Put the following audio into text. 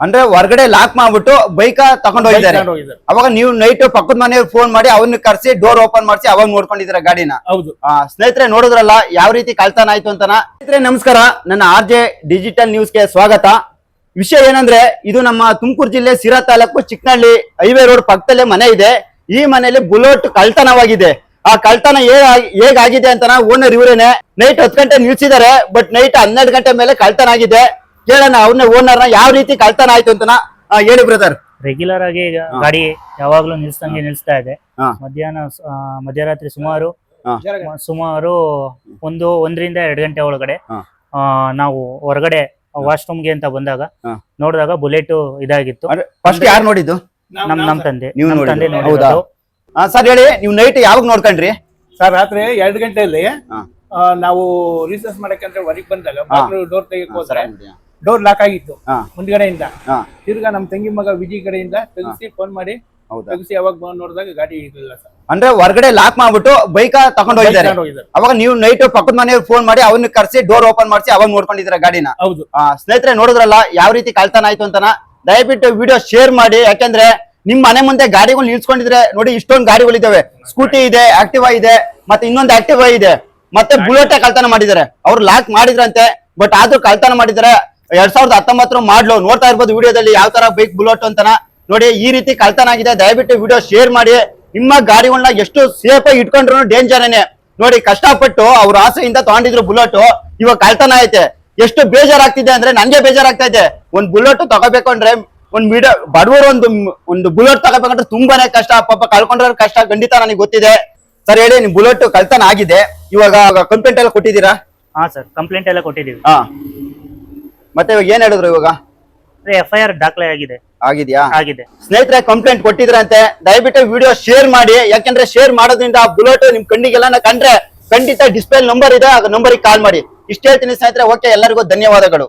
ಅಂದ್ರೆ ಹೊರಗಡೆ ಲಾಕ್ ಮಾಡ್ಬಿಟ್ಟು ಬೈಕ್ ತಗೊಂಡ್ ಹೋಗಿದ್ದಾರೆ. ಅವಾಗ ನೀವು ನೈಟ್ ಪಕ್ಕದ ಮನೆಯವ್ರು ಫೋನ್ ಮಾಡಿ ಅವನ್ನ ಕರ್ಸಿ ಡೋರ್ ಓಪನ್ ಮಾಡಿಸಿ ಅವಾಗ ನೋಡ್ಕೊಂಡಿದ್ದೀರಾ ಗಾಡಿನ? ಹೌದು. ಆ, ಸ್ನೇಹಿತರೆ ನೋಡಿದ್ರಲ್ಲ ಯಾವ ರೀತಿ ಕಳ್ತನ ಆಯ್ತು ಅಂತನ? ಸ್ನೇಹಿತರೆ ನಮಸ್ಕಾರ ನನ್ನ ಆರ್ ಜೆ ಡಿಜಿಟಲ್ ನ್ಯೂಸ್ಗೆ ಸ್ವಾಗತ. ವಿಷಯ ಏನಂದ್ರೆ ಇದು ನಮ್ಮ ತುಮಕೂರು ಜಿಲ್ಲೆ ಸಿರಾ ತಾಲೂಕು ಚಿಕ್ಕನಹಳ್ಳಿ ಹೈವೇ ರೋಡ್ ಪಕ್ಕದಲ್ಲೇ ಮನೆ ಇದೆ. ಈ ಮನೆಯಲ್ಲಿ ಬುಲೆಟ್ ಕಳ್ತನವಾಗಿದೆ. ಆ ಕಳ್ತನ ಹೇಗ್- ಹೇಗಾಗಿದೆ ಅಂತ ಓನರ್ ಇವರೇನೆ. ನೈಟ್ ಹತ್ತು ಗಂಟೆ ನಿಲ್ಸಿದ್ದಾರೆ ಬಟ್ ನೈಟ್ ಹನ್ನೆರಡು ಗಂಟೆ ಮೇಲೆ ಕಳ್ತನ ಆಗಿದೆ. ಕೇಳೋಣ ಅವ್ರನ್ನ ಓನರ್ನ ಯಾವ ರೀತಿ ಕಳ್ತನ ಆಯ್ತು ಅಂತ ಹೇಳಿ ಬ್ರದರ್ ರೆಗ್ಯುಲರ್ ಆಗಿ ಈಗ ಗಾಡಿ ಯಾವಾಗ್ಲೂ ನಿಲ್ಸಂಗೆ ನಿಲ್ಸ್ತಾ ಇದೆ ಹಾ. ಮಧ್ಯಾಹ್ನ ಸ- ಆ, ಮಧ್ಯರಾತ್ರಿ ಸುಮಾರು ಹಾ. ಸುಮಾರು ಒಂದು ಒಂದರಿಂದ ಎರಡು ಗಂಟೆ ಒಳಗಡೆ ಹಾ. ಆ, ನಾವು ಹೊರಗಡೆ ವಾಶ್ರೂಮ್ಗೆ ಅಂತ ಬಂದಾಗ ಹಾ. ನೋಡಿದಾಗ ಬುಲೆಟ್ ಇದಾಗಿತ್ತು ಅಂದ್ರೆ ಫಸ್ಟ್ ಯಾರು ನೋಡಿದ್ದು ನಮ್ ನಮ್ ತಂದೆ ನೀವು ನಮ್ ತಂದೆ ನೋಡಿದ್ದು? ಹೌದಾ? ನೋಡಿರೋದು ಸರ್ ಹೇಳಿ ನೀವು ನೈಟ್ ಯಾವಾಗ ನೋಡ್ಕೊಂಡ್ರಿ ಸರ್ ರಾತ್ರಿ ಎರಡು ಗಂಟೆಯಲ್ಲಿ ಹಾ. ಆ, ನಾವು ರಿಸರ್ಚ್ ಮಾಡಕ್ಕೆ ಹೊರಗೆ ಬಂದಾಗ ಡೋರ್ ತೆಗಿಯಕ್ ಹೋದ್ರೆ ಹಾ. ಡೋರ್ ಲಾಕ್ ಆಗಿತ್ತು. ಮುಂದ್ಗಡೆಯಿಂದ. ತಿರ್ಗಾ ನಮ್ ತಂಗಿ ಮಗ ವಿಜಿ ಕಡೆಯಿಂದ ತೆಗಿಸಿ ಫೋನ್ ಮಾಡಿ ತೆಗಿಸಿ ಅವಾಗ ಬಂದ್ ನೋಡಿದಾಗ ಗಾಡಿ ಇರ್ಲಿಲ್ಲ ಸರ್. ಅಂದ್ರೆ ಹೊರಗಡೆ ಲಾಕ್ ಮಾಡ್ಬಿಟ್ಟು ಬೈಕ್ ತಗೊಂಡ್ ಹೋಗಿದ್ದಾರೆ. ಅವಾಗ ನೀವು ನೈಟ್ ಪಕ್ಕದ ಮನೆಯವ್ರು ಫೋನ್ ಮಾಡಿ ಅವ್ರನ್ನ ಕರ್ಸಿ ಡೋರ್ ಓಪನ್ ಮಾಡಿಸಿ ಅವಾಗ ನೋಡ್ಕೊಂಡಿದ್ರ ಗಾಡಿನ? ಹೌದು. ಸ್ನೇಹಿತರೆ ನೋಡಿದ್ರಲ್ಲ ಯಾವ ರೀತಿ ಕಳ್ತಾನ ಆಯ್ತು ಅಂತನ? ದಯವಿಟ್ಟು ವಿಡಿಯೋ ಶೇರ್ ಮಾಡಿ ಯಾಕಂದ್ರೆ ನಿಮ್ ಮನೆ ಮುಂದೆ ಗಾಡಿಗಳು ನಿಲ್ಸ್ಕೊಂಡಿದ್ರೆ ನೋಡಿ ಇಷ್ಟೊಂದು ಗಾಡಿಗಳಿದ್ದಾವೆ ಸ್ಕೂಟಿ ಇದೆ ಆಕ್ಟಿವಾ ಇದೆ ಮತ್ತೆ ಇನ್ನೊಂದು ಆಕ್ಟಿವಾ ಇದೆ. ಮತ್ತೆ ಬುಲೆಟ್ ಕಳ್ತನ ಮಾಡಿದ್ದಾರೆ. ಅವ್ರು ಲಾಕ್ ಮಾಡಿದ್ರಂತೆ ಬಟ್ ಆದ್ರೂ ಕಳ್ತನ ಮಾಡಿದ್ದಾರೆ. ಎರಡ್ ಸಾವಿರದ ಹತ್ತೊಂಬತ್ತರ ಮಾಡ್ಲು. ನೋಡ್ತಾ ಇರ್ಬೋದು ವಿಡಿಯೋದಲ್ಲಿ ಯಾವ ತರ ಬೈಕ್ ಬುಲೆಟ್ ಅಂತನ. ನೋಡಿ ಈ ರೀತಿ ಕಳ್ತನ ಆಗಿದೆ ದಯವಿಟ್ಟು ವಿಡಿಯೋ ಶೇರ್ ಮಾಡಿ. ನಿಮ್ಮ ಗಾಡಿಗಳನ್ನ ಎಷ್ಟು ಸೇಫ್ ಆಗಿ ಇಟ್ಕೊಂಡ್ರು ಡೇಂಜರ್ನೇ. ನೋಡಿ ಕಷ್ಟಪಟ್ಟು ಅವ್ರ ಆಸೆಯಿಂದ ತಗೊಂಡಿದ್ರು ಬುಲೆಟ್ ಇವಾಗ ಕಳ್ತನ ಐತೆ. ಎಷ್ಟು ಬೇಜಾರಾಗ್ತಿದೆ ಅಂದ್ರೆ ನನ್ಗೆ ಬೇಜಾರಾಗ್ತಾ ಇದೆ ಒಂದ್ ಬುಲೆಟ್ ತಗೋಬೇಕು ಅಂದ್ರೆ ಒಂದ್ ಮೀಡಿಯ ಬಡವರು ಒಂದು ಒಂದು ಬುಲೆಟ್ ತಗೋಬೇಕಂದ್ರೆ ತುಂಬಾನೇ ಕಷ್ಟ. ಪಾಪ ಕಳ್ಕೊಂಡ್ರ ಕಷ್ಟ. ಖಂಡಿತ ನನಗೆ ಗೊತ್ತಿದೆ. ಸರ್ ಹೇಳಿ ನಿಮ್ ಬುಲೆಟ್ ಕಳ್ತನ ಆಗಿದೆ. ಇವಾಗ ಕಂಪ್ಲೇಂಟ್ ಎಲ್ಲ ಕೊಟ್ಟಿದ್ದೀರಾ? ಹಾ ಸರ್ ಕಂಪ್ಲೇಂಟ್ ಎಲ್ಲ ಕೊಟ್ಟಿದ್ದೀವಿ. ಹಾ. ಮತ್ತೆ ಇವಾಗ ಏನ್ ಹೇಳಿದ್ರು ಇವಾಗ? ಎಫ್ ಐ ಆರ್ ದಾಖಲೆ ಆಗಿದೆ. ಆಗಿದ್ಯಾ? ಆಗಿದೆ. ಸ್ನೇಹಿತರೆ ಕಂಪ್ಲೇಂಟ್ ಕೊಟ್ಟಿದ್ರಂತೆ. ದಯವಿಟ್ಟು ವಿಡಿಯೋ ಶೇರ್ ಮಾಡಿ. ಯಾಕಂದ್ರೆ ಶೇರ್ ಮಾಡೋದ್ರಿಂದ ಆ ಬುಲೆಟ್ ನಿಮ್ ಕಣ್ಣಿಗೆಲ್ಲ ಕಂಡ್ರೆ ಖಂಡಿತ ಡಿಸ್ಪ್ಲೇ ನಂಬರ್ ಇದೆ. ಆ ನಂಬರಿಗೆ ಕಾಲ್ ಮಾಡಿ. ಇಷ್ಟ ಹೇಳ್ತೀನಿ ಸ್ನೇಹಿತರೆ ಓಕೆ ಎಲ್ಲರಿಗೂ ಧನ್ಯವಾದಗಳು.